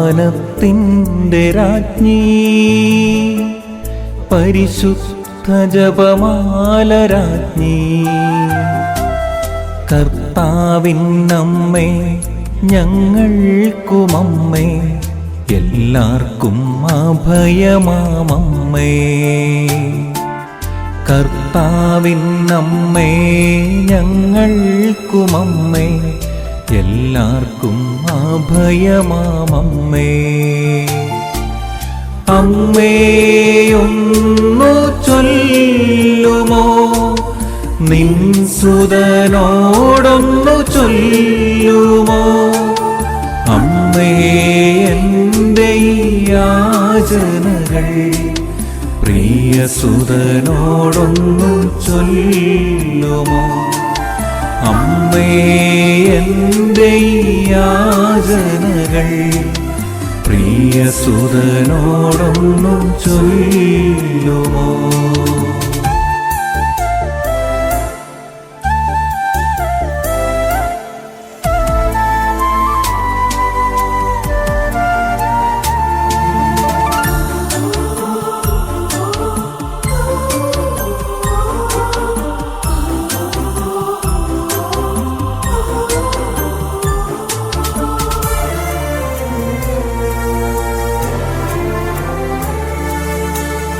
ജ്ഞാനത്തിന്റെ രാജ്ഞി. പരിശുദ്ധ ജപമാല രാജ്ഞി. കർത്താവിന്നമ്മേ ഞങ്ങൾക്കുമമ്മേ എല്ലാവർക്കും അഭയമാമമ്മേ. ഞങ്ങൾ ഞങ്ങൾക്കുമമ്മേ എല്ലാവർക്കും അഭയമാമമ്മേ. അമ്മേയൊന്നു ചൊല്ലുമോ? നിൻസുതനോടൊന്നു ചൊല്ലുമോ? അമ്മേ യാചനകൾ പ്രിയ സുതനോടൊന്നു ചൊല്ലുമോ? അമ്മേ എന്റെ പ്രിയസുതനോടൊന്നും ചൊല്ലുമോ?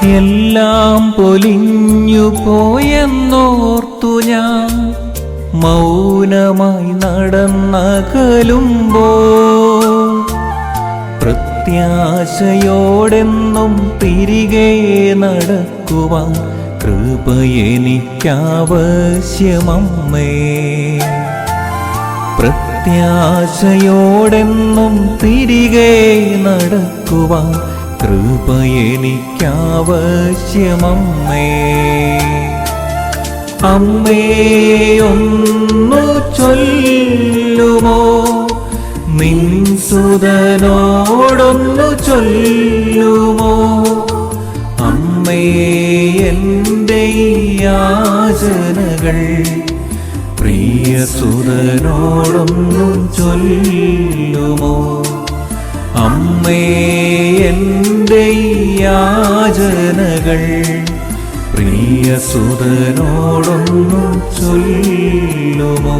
എല്ലാം പൊലിഞ്ഞു പോയെന്നോർത്തു ഞാൻ. മൗനമായി നടന്നകലുമ്പോ പ്രത്യാശയോടെന്നും തിരികെ നടക്കുവാൻ കൃപ എനിക്കാവശ്യമമ്മേ. പ്രത്യാശയോടെന്നും തിരികെ നടക്കുവാൻ കൃപ എനിക്കാവശ്യമമ്മേ അമ്മേയൊന്നു ചൊല്ലുമോ? നിൻ സുതനോടൊന്നു ചൊല്ലുമോ? അമ്മേ എന്റെ യാചനകൾ പ്രിയ സുതനോടൊന്നു ചൊല്ലുമോ? അമ്മേ എന്റെ യാചനകൾ പ്രിയ സുതനോടൊന്നും ചൊല്ലുമോ?